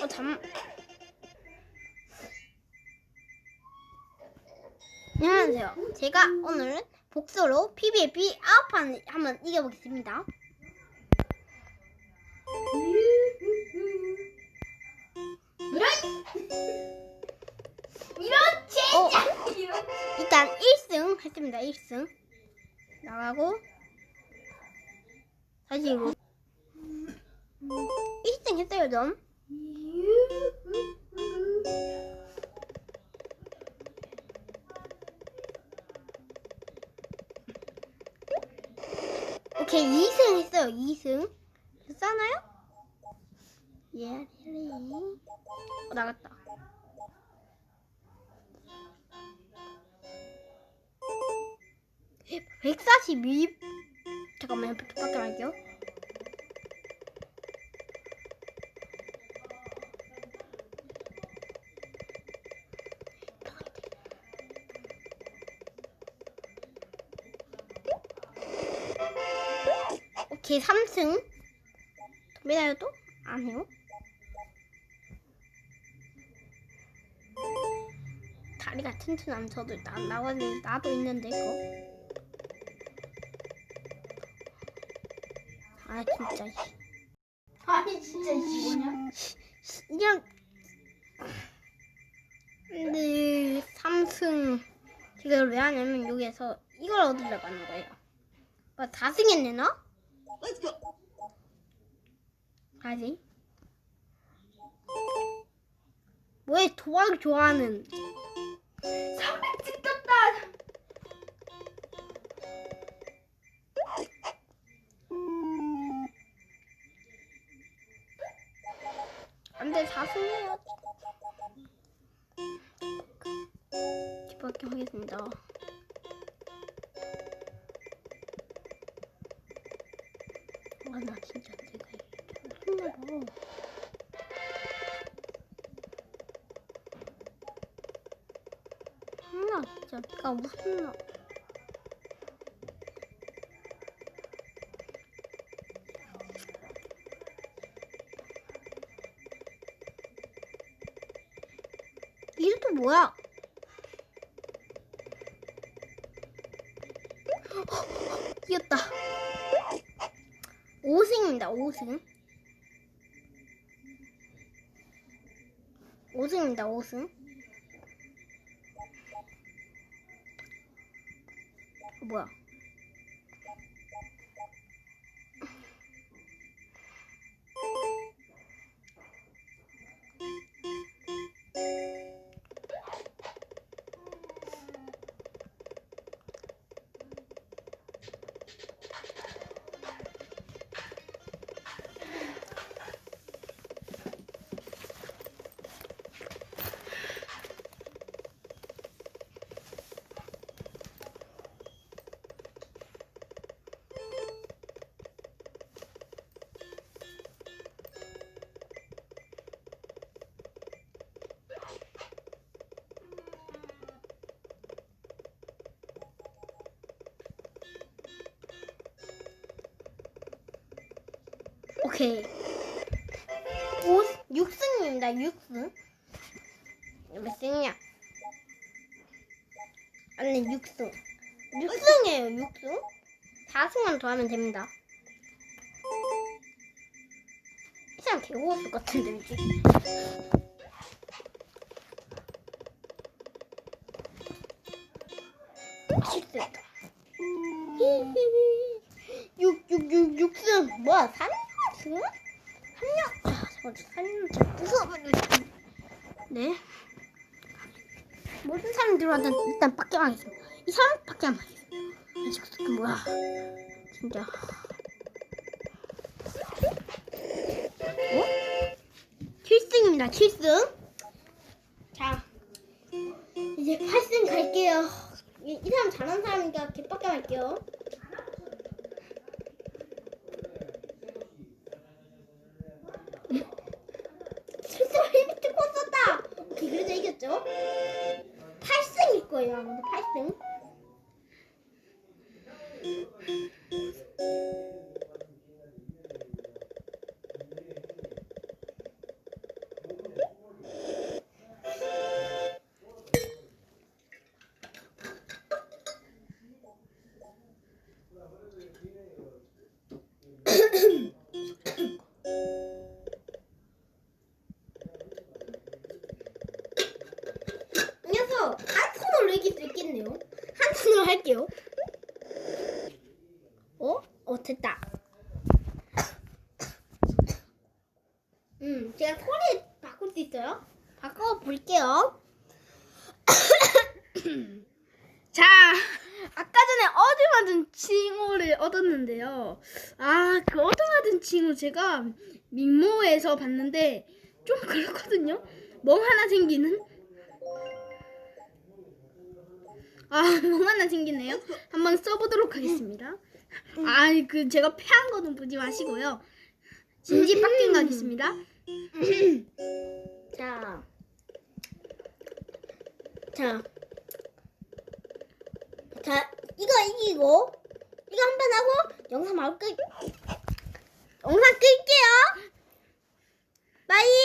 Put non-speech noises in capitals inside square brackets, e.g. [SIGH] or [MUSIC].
어, 잠. 안녕하세요. 제가 오늘은 복서로 PVP 아홉판 한번 이겨보겠습니다. 이런 어, 젠장 이런 일단 1승 했습니다. 1승. 나가고 다시 이거 1승 했어요, 좀. 오케이, 2승 했어요. 2승. 됐잖아요? 예, 릴리. 어, 나갔다. (142) 잠깐만요 밖에 할게요 오케이 3승 됩니다요 또? 안 해요? 다리가 튼튼함 저도 나, 나거든 나도 있는데 이거 아 진짜 씨. 아니 진짜 이거냐 이런 네 3승 이걸 왜 하냐면 여기에서 이걸 얻으려고 하는 거예요 뭐 4승 했네 너? 가지. 왜 도박을 좋아하는? 300 찍혔다. 안돼 4승해야 기밖에 하겠습니다 아 나 진짜 내가 힘들어 나 진짜 내가 무슨 나 이게 또 뭐야? 이겼다. 5승입니다. 5승. 5승입니다. 5승. 어, 뭐야? 오케이. 5, 6승입니다. 6승. 몇 승이야? 아니, 6승. 6승이에요, 6승. 4승만 더 하면 됩니다. 개고웠을 것 같은데, 이제. 실수했다. 6, 6, 6, 6승. 뭐야, 3 승? 3년, 아, 잠깐, 3년 진짜 무서워버리고 싶네. 네. 모든 사람들한테 일단 빡경하겠습니다. 이 사람 빡경 하겠습니다. 아, 지금 그 뭐야. 진짜. 어? 7승입니다, 7승. 자, 이제 8승 갈게요. 이, 이 사람 잘하는 사람이니까 개빡경 할게요. 실수로 헤비트 코 그래도 이겼죠? 8승일 거예요, 아무도 8승. 한 손으로 이길 수 있겠네요. 한 손으로 할게요. 어? 어, 됐다. 음, 제가 소리 바꿀 수 있어요? 바꿔볼게요. [COUGHS] 자, 아까 전에 어디 맞은 칭호를 얻었는데요. 아, 그 어디 맞은 칭호 제가 민모에서 봤는데 좀 그렇거든요. 멍 하나 생기는? 아, 멍 하나 생기네요. 한번 써보도록 하겠습니다. 아, 그 제가 패한 거는 보지 마시고요. 진지 빡갱 가겠습니다. 자, 자, 자, 이거 이기고 이거 한 번 하고 영상 바로 끌 영상 끌게요.